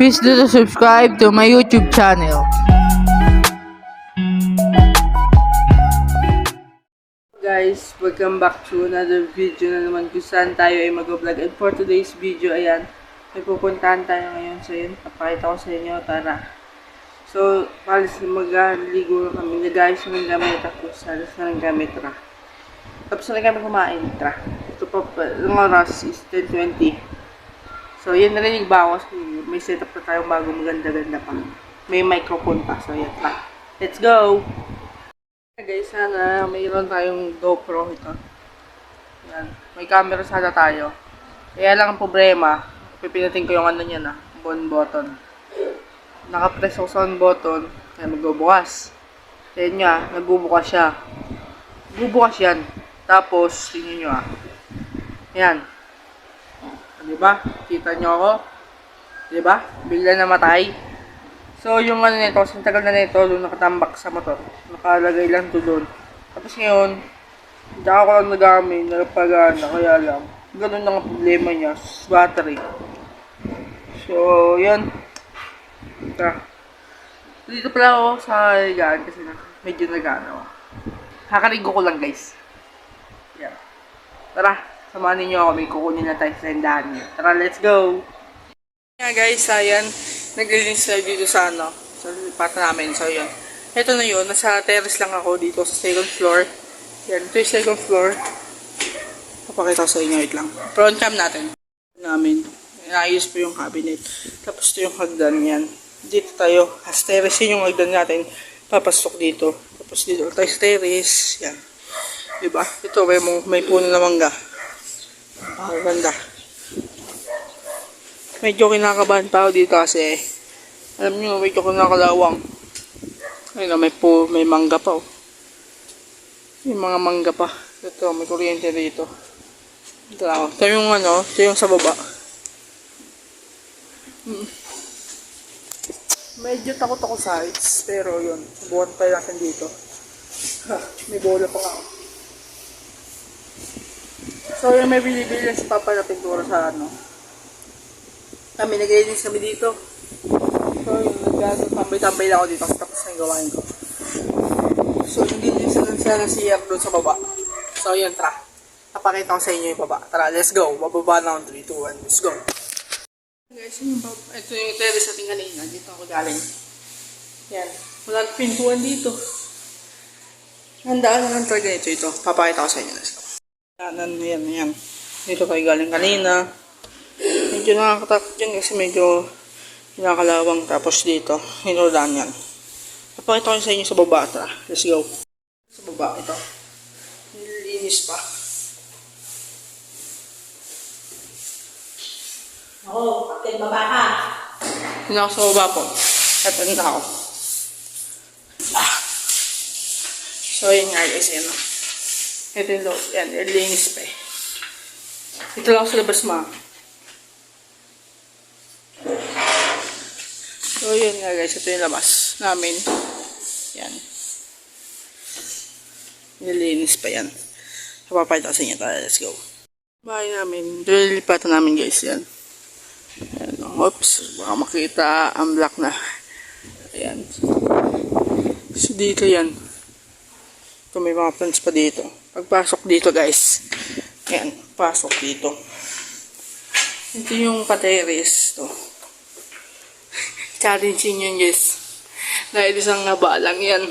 Please do to subscribe to my YouTube channel. Guys, welcome back to another video na naman kung saan tayo ay mag-vlog. And for today's video, ayan, may pupuntahan tayo ngayon. So yun, papakita ko sa inyo, tara. So, palis mag-ligo na kami. Nagayos na ng gamit ako. Salas na ng gamit, tara. Tapos na kami kumain, tara. Ito pa, pa oras is 10.20. So, yan na rin yung bawas. May setup na tayong bago maganda-ganda pa. May microphone pa. So, yan, tara. Let's go! Guys, sana mayroon tayong GoPro ito. Yan. May camera sana tayo. Kaya lang ang problema, pipindutin ko yung ano niya na, on button. Nakapress ako sa on button, kaya magbubukas. Kaya nga, nagbubukas siya. Bubukas yan. Tapos, tingnan nyo ah. Yan. Di ba? Kita nyo ako? Di ba? Bigla namatay. So, yung ano nito, sa tagal na nito, doon nakatambak sa motor. Nakalagay lang to doon. Tapos ngayon, hindi ako lang nagamit, nagpagana, kaya lang. Ganun lang ang problema niya, s- battery. So, yun. Tara. Dito pala ako sa higaan kasi na, medyo nagana ako. Kakaligo ko lang guys. Yeah. Tara, samahan ninyo ako, may kukunin na tayo sa tindahan niyo. Tara, let's go! Yeah guys, ayan, naglilinis tayo dito sa ano, sa lipatan namin. So yun, ito na yun, nasa terrace lang ako dito sa second floor. Yan, ito yung second floor. Papakita sa inyo, wait lang. Front cam natin. Namin, inaayos po yung cabinet. Tapos ito yung hagdan yan. Dito tayo, as terrace yun yung hagdan natin. Papasok dito. Tapos dito tayo sa terrace. Yan. Diba? Ito, may, may puno na mangga. Ang ganda medyo kinakabahan pa ako dito kasi alam nyo, medyo kinakalawang. Ayun na, may po, may mangga pa oh. May mga mangga pa. Ito, may kuryente dito. Ito ako. Ito yung ano, ito yung sa baba. Hmm. Medyo takot ako sa heights, pero yun, subukan pa natin dito. Ha, may bola pa nga. oh. So, yung may bilibili si Papa na pintura sa ano, kami naglilinis kami dito. So, yung nagano, tambay-tambay lang ako dito tapos na yung gawain ko. So, yung linis na sa CR doon sa baba. So, yun, tara. Napakita ko sa inyo yung baba. Tara, let's go. Bababa na ako 3, 2, 1. Let's go. Guys, yung baba, ito yung terrace natin kanina. Dito ako galing. Yan. Wala pintuan dito. Handaan na lang talaga ito. Ito. Papakita ko sa inyo. Let's go. Yan, yan, yan. Dito kayo galing kanina. Medyo nakakatakot yan kasi medyo nakakalawang tapos dito, hinulaan yan. Napakita ko sa inyo sa baba. Tara, let's go. Sa baba, ito. Nililinis pa. Oo, kapit baba ka. Hindi ako sa baba po. At ano ako. Ah. So, yun nga guys, yan. oh. Ito yung loob. Yan, nililinis pa eh. Ito lang sa labas ma. So, yun nga guys. Ito yung labas namin. Yan. Nililinis pa yan. Papapayta ko sa inyo. Tara, let's go. Bahay namin. Ito yung lipatan namin guys. Yan. Ayan, oops, baka makita ang black na. Ayan. So, dito yan. Ito may mga plants pa dito. Pagpasok dito, guys. Ayan, pasok dito. Ito yung pateres. Ito. Challenging yun, guys. Dahil isang naba lang yan.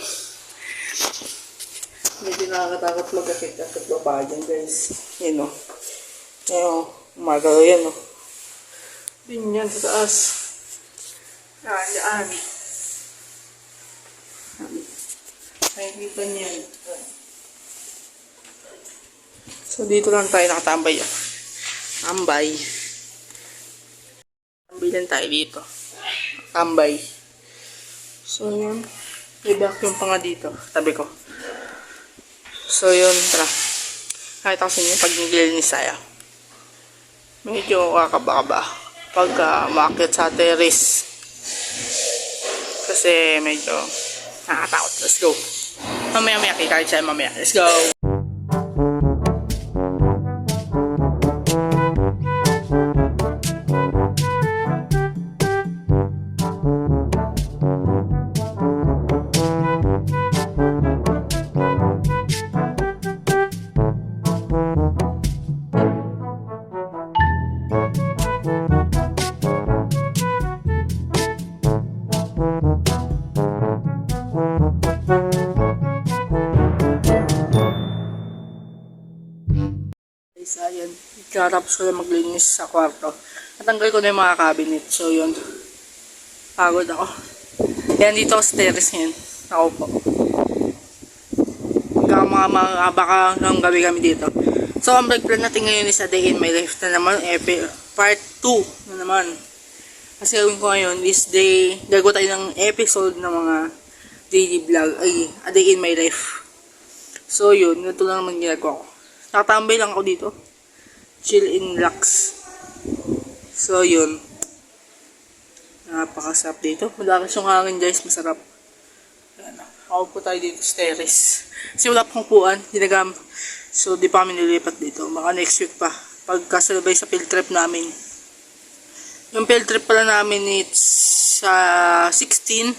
Medyo nakakatakot mag-akit at baba dyan, guys. Yan, o. Yan, o. Umagalaw yan, o. Din yan sa taas. Yan, yan. Nakikita niyan. So, dito lang tayo nakatambay. Oh. Tambay. Tambay lang tayo dito. Tambay. So, yun. May vacuum pa nga dito. Tabi ko. So, yun. Tara. Kahit ako sa inyo pag nililinis tayo. Medyo kakaba-kaba pagka umakyat sa terrace. Kasi medyo nakakatakot. Let's go. Mamaya-maya kita tayo mamaya. Let's go. guys, ayan, katapos ko na maglinis sa kwarto. Natanggal ko na yung mga cabinet. So, yun. Pagod ako. Yan, dito ako stairs ngayon. Ako po. Hanggang mga, mga, baka hanggang gabi kami dito. So, ang break plan natin ngayon is a day in my life na naman. Epi, part 2 na naman. Kasi gawin ko ngayon is day, gagawa tayo ng episode ng mga daily vlog. Ay, a day in my life. So, yun. Ito lang naman ginagawa ko. Nakatambay lang ako dito. Chill in relax. So, yun. Napakasarap dito. Malakas yung hangin guys. Masarap. Ayan. Ako po tayo dito sa terrace. Kasi wala pang upuan. Ginagam. So, di pa kami nilipat dito. Baka next week pa. Pagkasalabay sa field trip namin. Yung field trip pala namin it's sa 16.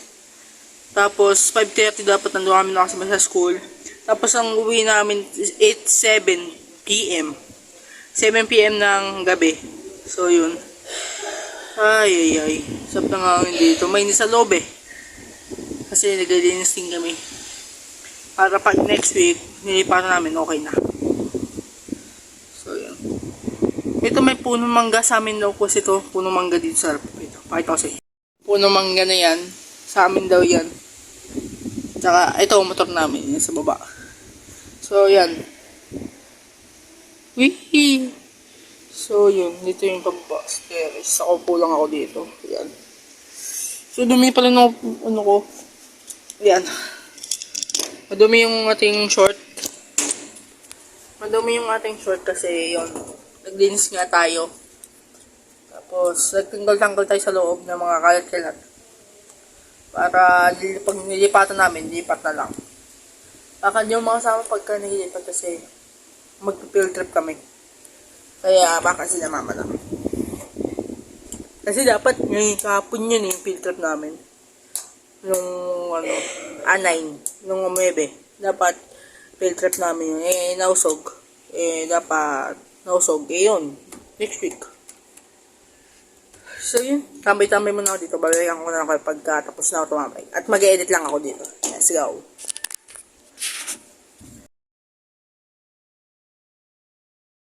Tapos 5.30 dapat nandun kami nakasama sa school. Tapos ang uwi namin is 8, 7 p.m. 7 p.m. ng gabi. So yun. Ay ay ay. Sap na nga dito. May sa loob eh. Kasi naglilinis din kami. Para pag next week, nilipatan namin okay na. So yun. Ito may puno mangga sa amin daw kasi ito. Puno mangga dito sa harap. Ito. Pakita ko sa. Puno mangga na yan. Sa amin daw yan. Tsaka ito motor namin. Yan sa baba. So yan. Wihee! So yun. Dito yung pababa. Stairs. Ako po lang ako dito. Yan. So dumi pala ng ano ko. Yan. Madumi yung ating short. Madumi yung ating short kasi yon naglinis nga tayo. Tapos, nagtanggal-tanggal tayo sa loob ng mga kalat-kalat. Para pag nilipatan namin, lipat na lang. Baka yung mga kasama pagka nililipat kasi mag-field trip kami. Kaya baka sila mama lang. Kasi dapat ngayon kahapon yun yung field trip namin. Nung ano, A9, nung umebe. Dapat field trip namin yun. Eh, nausog. Eh, dapat nausog. Eh, yun. Next week. So, yun. Tambay-tambay muna ako dito. Babalikan ko na lang kayo pagka tapos na ako tumambay. At mag-edit lang ako dito. Let's go.